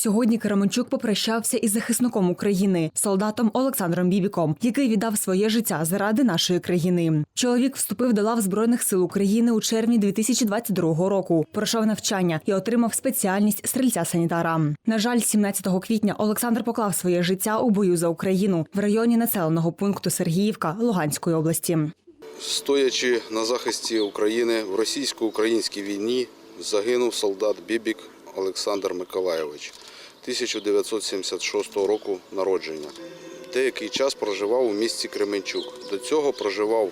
Сьогодні Караменчук попрощався із захисником України, солдатом Олександром Бібіком, який віддав своє життя заради нашої країни. Чоловік вступив до лав збройних сил України у червні 2022 року. Пройшов навчання і отримав спеціальність стрільця санітара. На жаль, 17 квітня Олександр поклав своє життя у бою за Україну в районі населеного пункту Сергіївка Луганської області. Стоячи на захисті України в російсько-українській війні, загинув солдат Бібік Олександр Миколайович 1976 року народження. Деякий час проживав у місті Кременчук. До цього проживав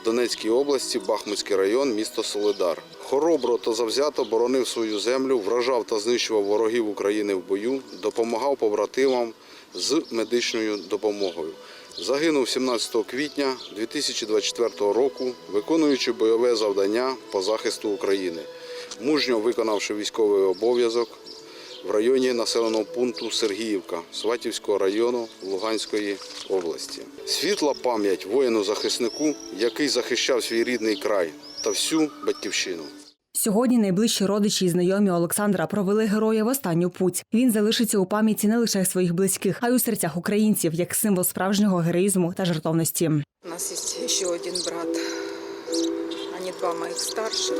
в Донецькій області, Бахмутський район, місто Солидар. Хоробро та завзято боронив свою землю, вражав та знищував ворогів України в бою, допомагав побратимам з медичною допомогою. Загинув 17 квітня 2024 року, виконуючи бойове завдання по захисту України, мужньо виконавши військовий обов'язок в районі населеного пункту Сергіївка Сватівського району Луганської області. Світла пам'ять воїну-захиснику, який захищав свій рідний край та всю батьківщину. Сьогодні найближчі родичі і знайомі Олександра провели героя в останню путь. Він залишиться у пам'яті не лише своїх близьких, а й у серцях українців як символ справжнього героїзму та жертовності. У нас есть еще один брат. Они два моих старших.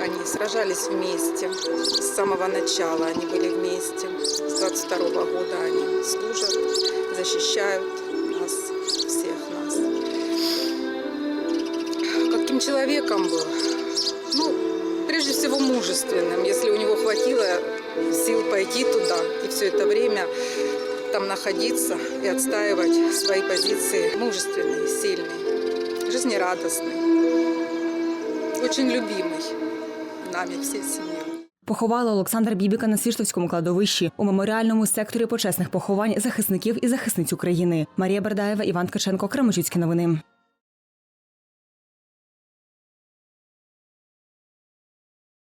Они сражались вместе. С самого начала они были вместе. С 22 года они служат, защищают нас, всех нас. Каким человеком был? Ну, прежде всего мужественным. Если у него хватило сил пойти туда и все это время там находиться и отстаивать свои позиции. Мужественный, сильный, жизнерадостный, очень любимый нами всей семьей. Поховали Олександра Бібіка на Свіштовському кладовищі у меморіальному секторі почесних поховань захисників і захисниць України. Марія Бердаєва, Іван Ткаченко, Кременчуцькі новини.